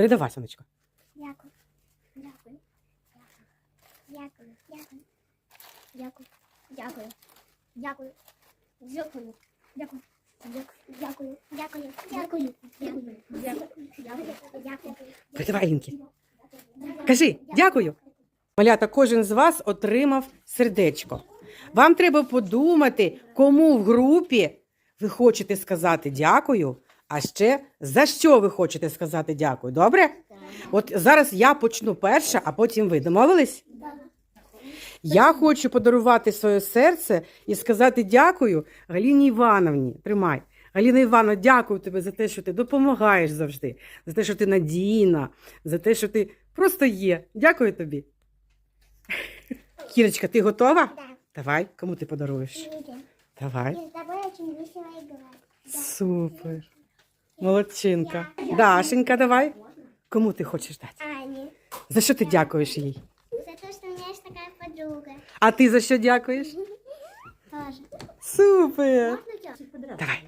Передавай, сонечко. Дякую. Дякую. Дякую. Дякую. Дякую. Дякую. Дякую. Дякую. Дякую. Дякую. Дякую. Дякую. Дякую. Дякую. Дякую. Дякую. Передавай Алінки. Кажи, дякую. Малята, кожен з вас отримав сердечко. Вам треба подумати, кому в групі ви хочете сказати дякую, а ще за що ви хочете сказати дякую. Добре? От зараз я почну перша, а потім ви. Домовились? Я хочу подарувати своє серце і сказати дякую Галіні Івановні. Тримай. Галіна Івановна, дякую тобі за те, що ти допомагаєш завжди, за те, що ти надійна, за те, що ти просто є. Дякую тобі. Кірочка, ти готова? Да. Давай, кому ти подаруєш? Давай. Супер. Молодчинка. Дашенька, давай. Кому ти хочеш дати? Ане. За що ти дякуєш їй? За то, что у меня есть такая подруга. А ти за що дякуєш? Тоже. Супер. Можно тебя? Давай.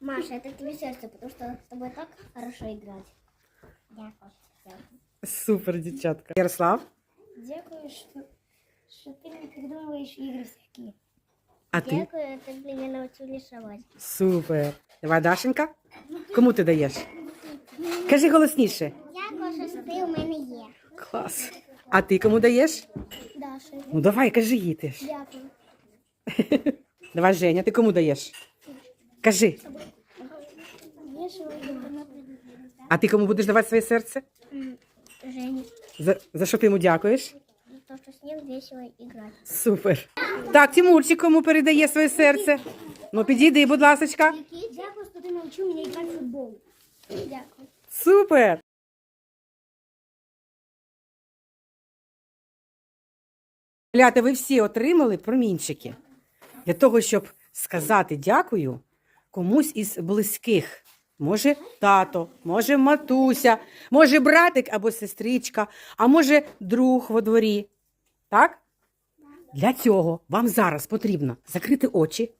Маша, это тебе сердце, потому что с тобой так хорошо играть. Дякую. Дякую. Супер, дівчатка. Ярослав, Дякую, что, что ты мне придумываешь игры всякие. а ти? Дякую, ты меня научил рисовать. Супер. Давай, Дашенька. Кому ти даєш? Кажи голосніше. Дякую, що ти у мене є. Клас. А ти кому даєш? Даша, Ну давай, кажи їй теж. дякую. Давай, Женя, ти кому даєш? Кажи. А ти кому будеш давати своє серце? Женя, За, за що ти йому дякуєш? за то, что с ним весело играть. Супер. Так, Тимурчик кому передає своє серце? Ну, підійди, будь ласочка. Дякую, що ти навчив мене грати в футбол. Дякую. Супер. Гляте, ви всі отримали промінчики для того, щоб сказати дякую комусь із близьких. Може, тато, може, матуся, може, братик або сестричка, а може, друг во дворі. Так? Для цього вам зараз потрібно закрити очі,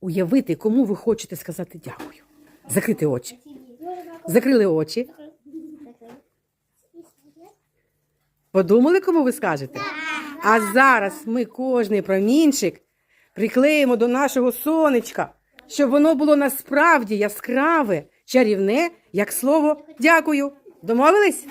уявити, кому ви хочете сказати дякую. Закрити очі. Закрили очі. Подумали, кому ви скажете? А зараз ми кожний промінчик приклеїмо до нашого сонечка, щоб воно було насправді яскраве, чарівне, як слово дякую. Домовились?